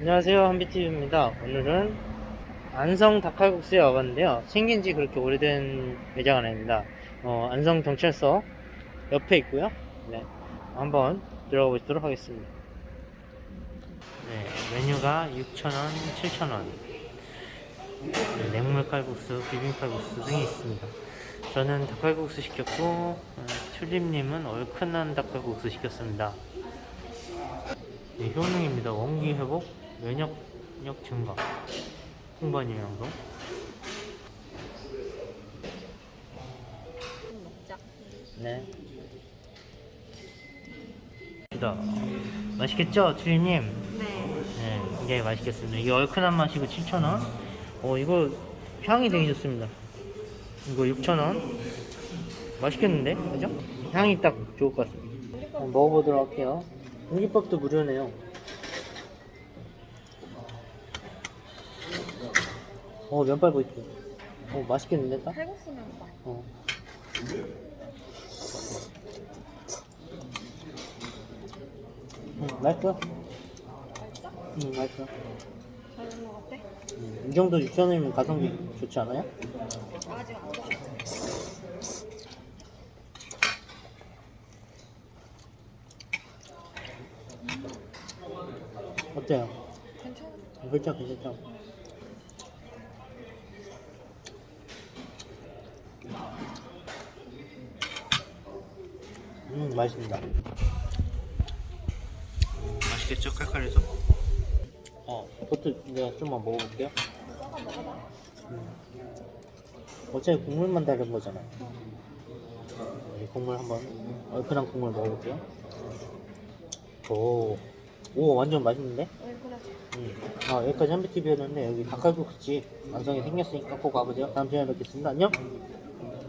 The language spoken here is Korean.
안녕하세요 한비TV입니다. 오늘은 안성 닭칼국수에 와봤는데요. 생긴 지 그렇게 오래된 매장은 아닙니다. 어, 안성 경찰서 옆에 있고요. 네, 한번 들어가 보도록 하겠습니다. 네, 메뉴가 6,000원, 7,000원. 네, 냉물 칼국수, 비빔 칼국수 등이 있습니다. 저는 닭칼국수 시켰고 어, 튤립님은 얼큰한 닭칼국수 시켰습니다. 네, 효능입니다. 원기 회복, 면역력 증가, 홍반 영양소. 먹자. 네. 다 맛있겠죠, 트리님? 네. 네, 이게 맛있겠습니다. 이게 얼큰한 맛이고 7,000원. 어, 이거 향이 되게 좋습니다. 이거 6,000원. 맛있겠는데? 그죠? 향이 딱 좋을 것 같습니다. 먹어보도록 할게요. 공깃밥도 무료네요. 어, 면발 보이죠? 어, 맛있겠는데, 딱? 칼국수면 봐. 어. 음, 맛있어? 맛있어? 응, 맛있어. 잘먹었대 음, 이 정도 6,000원이면 가성비 좋지 않아요? 아직 안 먹었어. 어때요? 괜찮아. 괜찮, 괜찮죠? 음, 맛있습니다. 음, 맛있겠죠? 칼칼해서? 어, 그것도 내가 좀만 먹어볼게요. 음. 어차피 국물만 다른 거잖아. 이 국물 한번 얼큰한 국물 먹어볼게요. 오, 오 완전 맛있는데? 음. 아 여기까지 한비TV였는데 여기 닭칼국수집 완성이 생겼으니까 꼭 와보세요. 다음 시간에 뵙겠습니다. 안녕.